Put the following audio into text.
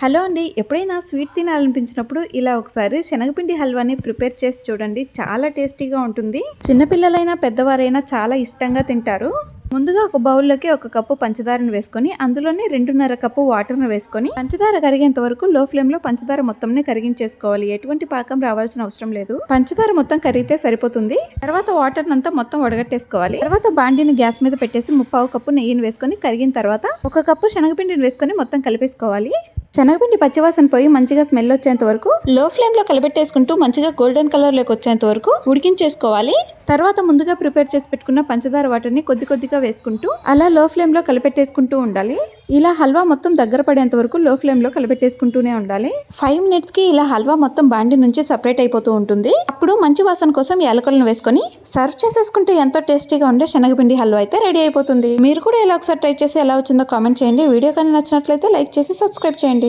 Hello అండి ఎప్పుడైనా sweet తినాలనిపించినప్పుడు ఇలా ఒకసారి శనగపిండి హల్వాని ప్రిపేర్ చేసి చూడండి చాలా టేస్టీగా ఉంటుంది. చిన్నపిల్లలైనా పెద్దవారైనా చాలా ఇష్టంగా తింటారు. ముందుగా ఒక బౌల్లోకి ఒక కప్పు పంచదారను వేసుకొని అందులోనే రెండున్నర కప్పు వాటర్ను వేసుకొని పంచదార కరిగేంత వరకు లో ఫ్లేమ్లో పంచదార మొత్తంని కరిగించేసుకోవాలి. ఎటువంటి పాకం రావాల్సిన అవసరం లేదు. పంచదార మొత్తం కరిగితే సరిపోతుంది. తర్వాత వాటర్ అంతా మొత్తం వడగట్టేసుకోవాలి. తర్వాత బాండీని గ్యాస్ మీద పెట్టేసి ముప్పావు కప్పు నెయ్యిని వేసుకొని కరిగిన తర్వాత ఒక కప్పు శనగపిండిని వేసుకొని మొత్తం కలిపేసుకోవాలి. శనగపిండి పచ్చివాసన పోయి మంచిగా స్మెల్ వచ్చేంత వరకు లో ఫ్లేమ్లో మంచిగా గోల్డెన్ కలర్లోకి వచ్చేంత వరకు ఉడికించేసుకోవాలి. తర్వాత ముందుగా ప్రిపేర్ చేసి పెట్టుకున్న పంచదార వాటర్ని కొద్ది కొద్దిగా వేసుకుంటూ అలా లో ఫ్లేమ్లో కలిపెట్టేసుకుంటూ ఉండాలి. ఇలా హల్వా మొత్తం దగ్గర పడేంత వరకు లో ఫ్లేమ్లో కలిపెట్టేసుకుంటూనే ఉండాలి. ఫైవ్ మినిట్స్కి ఇలా హల్వా మొత్తం బాండి నుంచి సపరేట్ అయిపోతూ ఉంటుంది. అప్పుడు మంచి వాసన కోసం యాలకులను వేసుకొని సర్వ్ చేసేసుకుంటే ఎంతో టేస్టీగా ఉండే శనగపిండి హల్వా అయితే రెడీ అయిపోతుంది. మీరు కూడా ఇలా ఒకసారి ట్రై చేసి ఎలా వచ్చిందో కామెంట్ చేయండి. వీడియో కానీ నచ్చినట్లయితే లైక్ చేసి సబ్స్క్రైబ్ చేయండి.